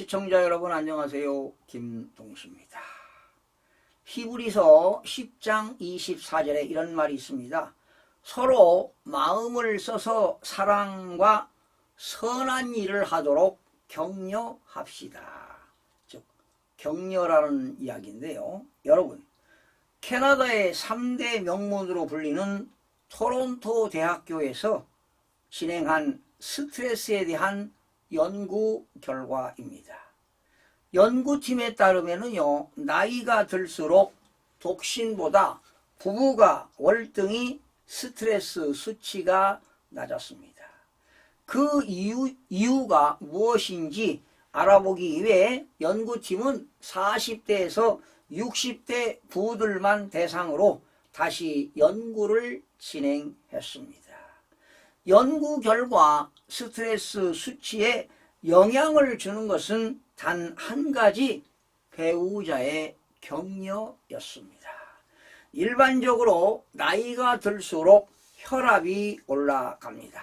시청자 여러분 안녕하세요. 김동수입니다. 히브리서 10장 24절에 이런 말이 있습니다. 서로 마음을 써서 사랑과 선한 일을 하도록 격려합시다. 즉 격려라는 이야기인데요. 여러분 캐나다의 3대 명문으로 불리는 토론토 대학교에서 진행한 스트레스에 대한 연구 결과입니다. 연구팀에 따르면요, 나이가 들수록 독신보다 부부가 월등히 스트레스 수치가 낮았습니다. 그 이유, 이유가 무엇인지 알아보기 위해 연구팀은 40대에서 60대 부부들만 대상으로 다시 연구를 진행했습니다. 연구 결과 스트레스 수치에 영향을 주는 것은 단 한 가지 배우자의 격려였습니다. 일반적으로 나이가 들수록 혈압이 올라갑니다.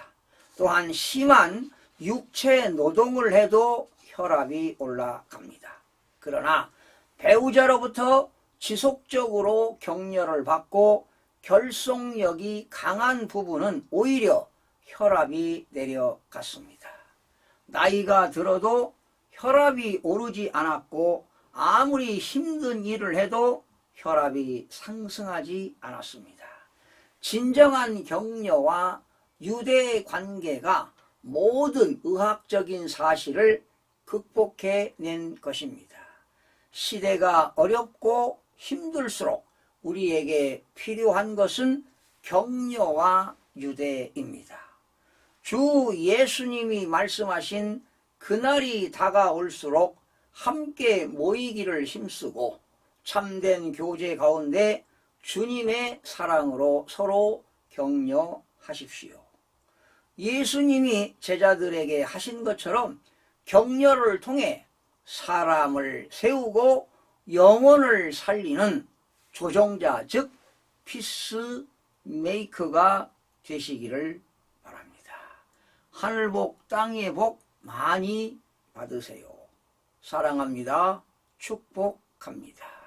또한 심한 육체 노동을 해도 혈압이 올라갑니다. 그러나 배우자로부터 지속적으로 격려를 받고 결속력이 강한 부부는 오히려 혈압이 내려갔습니다. 나이가 들어도 혈압이 오르지 않았고 아무리 힘든 일을 해도 혈압이 상승하지 않았습니다. 진정한 격려와 유대 관계가 모든 의학적인 사실을 극복해 낸 것입니다. 시대가 어렵고 힘들수록 우리에게 필요한 것은 격려와 유대입니다. 주 예수님이 말씀하신 그날이 다가올수록 함께 모이기를 힘쓰고 참된 교제 가운데 주님의 사랑으로 서로 격려하십시오. 예수님이 제자들에게 하신 것처럼 격려를 통해 사람을 세우고 영혼을 살리는 조종자 즉 피스 메이커가 되시기를. 하늘 복 땅의 복 많이 받으세요. 사랑합니다. 축복합니다.